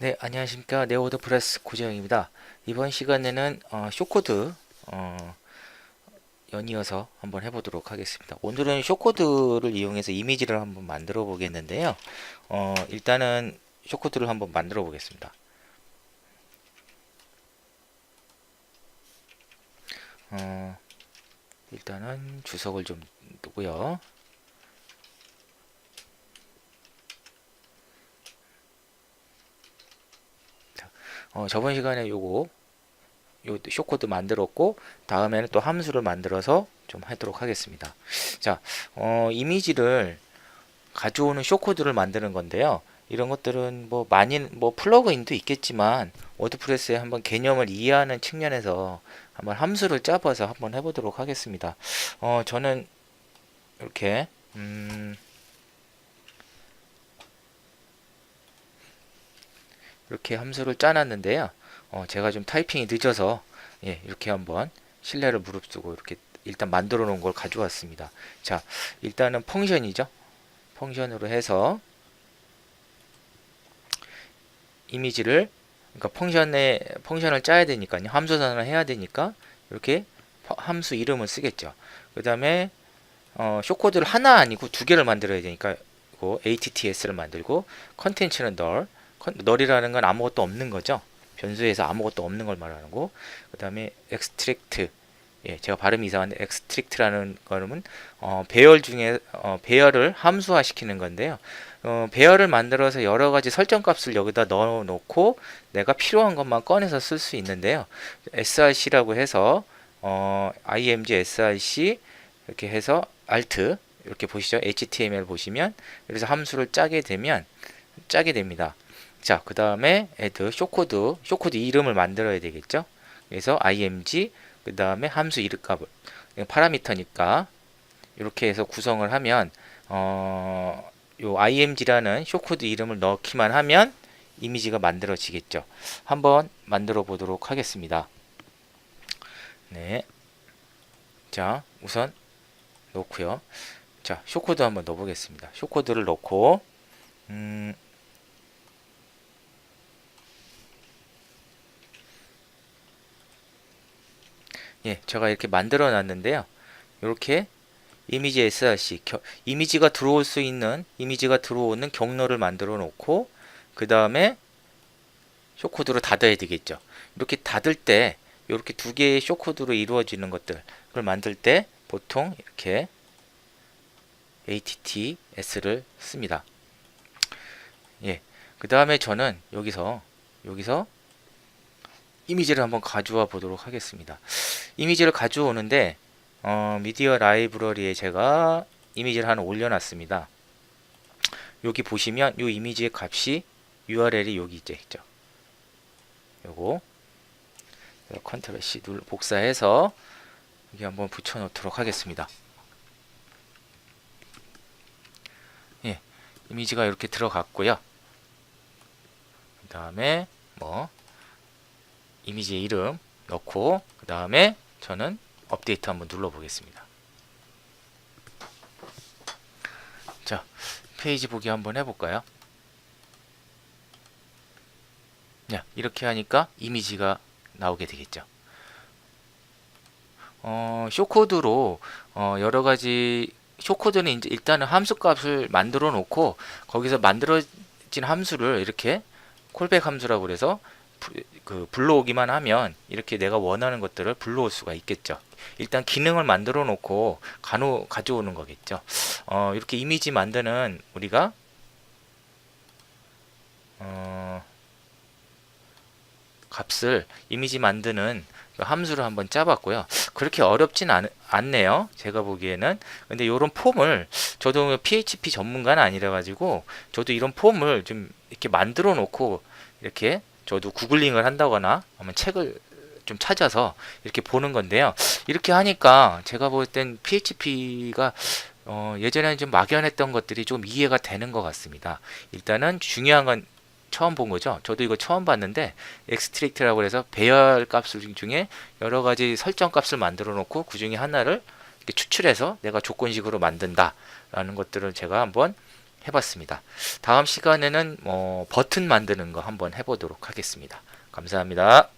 네, 안녕하십니까. 네오드프레스 고재영입니다. 이번 시간에는 어, 쇼코드 어, 연이어서 한번 해보도록 하겠습니다. 오늘은 쇼코드를 이용해서 이미지를 한번 만들어 보겠는데요. 어, 일단은 쇼코드를 한번 만들어 보겠습니다. 어, 일단은 주석을 좀 두고요. 어, 저번 시간에 요거 요 쇼코드 만들었고 다음에는 또 함수를 만들어서 좀 하도록 하겠습니다. 자, 어, 이미지를 가져오는 쇼코드를 만드는 건데요. 이런 것들은 뭐 많이 뭐 플러그인도 있겠지만 워드프레스에 한번 개념을 이해하는 측면에서 한번 함수를 짜봐서 한번 해보도록 하겠습니다. 어, 저는 이렇게 음, 이렇게 함수를 짜놨는데요. 어, 제가 좀 타이핑이 늦어서 예, 이렇게 한번 신뢰를 무릅쓰고 이렇게 일단 만들어 놓은 걸 가져왔습니다. 자, 일단은 펑션이죠. 펑션으로 해서 이미지를 그러니까 펑션에 펑션을 짜야 되니까요. 함수 전환을 해야 되니까 이렇게 함수 이름을 쓰겠죠. 그다음에 어, 쇼코드를 하나 아니고 두 개를 만들어야 되니까 이거 attts를 만들고 컨텐츠는 널 널이라는 건 아무것도 없는 거죠. 변수에서 아무것도 없는 걸 말하는 거. 그 다음에 extract. 예, 제가 발음이 이상한데 extract라는 거는 어, 배열 중에 어, 배열을 함수화 시키는 건데요. 어, 배열을 만들어서 여러 가지 설정 값을 여기다 넣어 놓고 내가 필요한 것만 꺼내서 쓸 수 있는데요. src라고 해서 어, img src 이렇게 해서 alt 이렇게 보시죠. html 보시면 그래서 함수를 짜게 되면 짜게 됩니다. 자, 그 다음에 add 쇼코드, 쇼코드 이름을 만들어야 되겠죠. 그래서 img, 그 다음에 함수 이름 값을, 파라미터니까 이렇게 해서 구성을 하면, 어, 요 img라는 쇼코드 이름을 넣기만 하면 이미지가 만들어지겠죠. 한번 만들어 보도록 하겠습니다. 네. 자, 우선 놓고요. 자, 쇼코드 한번 넣어 보겠습니다. 쇼코드를 넣고, 음, 예, 제가 이렇게 만들어 놨는데요. 이렇게 이미지 src 겨, 이미지가 들어올 수 있는 이미지가 들어오는 경로를 만들어 놓고 그 다음에 쇼코드로 닫아야 되겠죠. 이렇게 닫을 때 이렇게 두 개의 쇼코드로 이루어지는 것들을 만들 때 보통 이렇게 atts를 씁니다. 예. 그 다음에 저는 여기서 여기서 이미지를 한번 가져와 보도록 하겠습니다. 이미지를 가져오는데 어, 미디어 라이브러리에 제가 이미지를 하나 올려놨습니다. 여기 보시면 이 이미지의 값이 URL이 여기 있죠. 요거 컨트롤 C 눌 복사해서 여기 한번 붙여 놓도록 하겠습니다. 예, 이미지가 이렇게 들어갔고요. 그 다음에 뭐 이미지의 이름 넣고 그 다음에 저는 업데이트 한번 눌러 보겠습니다. 자 페이지 보기 한번 해볼까요? 야, 이렇게 하니까 이미지가 나오게 되겠죠. 어, 쇼코드로 어, 여러 가지 쇼코드는 이제 일단은 함수 값을 만들어 놓고 거기서 만들어진 함수를 이렇게 콜백 함수라고 그래서 그 불러오기만 하면 이렇게 내가 원하는 것들을 불러올 수가 있겠죠. 일단 기능을 만들어 놓고 간호 가져오는 거겠죠. 어, 이렇게 이미지 만드는 우리가 어, 값을 이미지 만드는 그 함수를 한번 짜봤고요. 그렇게 어렵진 않, 않네요. 제가 보기에는. 근데 이런 폼을 저도 PHP 전문가는 아니라 가지고 저도 이런 폼을 좀 이렇게 만들어 놓고 이렇게 저도 구글링을 한다거나 아니면 책을 좀 찾아서 이렇게 보는 건데요. 이렇게 하니까 제가 볼 땐 PHP가 어, 예전에는 좀 막연했던 것들이 좀 이해가 되는 것 같습니다. 일단은 중요한 건 처음 본 거죠. 저도 이거 처음 봤는데 엑스트랙트라고 해서 배열 값을 중에 여러 가지 설정 값을 만들어 놓고 그 중에 하나를 추출해서 내가 조건식으로 만든다라는 것들을 제가 한번 해봤습니다. 다음 시간에는 뭐 버튼 만드는 거 한번 해보도록 하겠습니다. 감사합니다.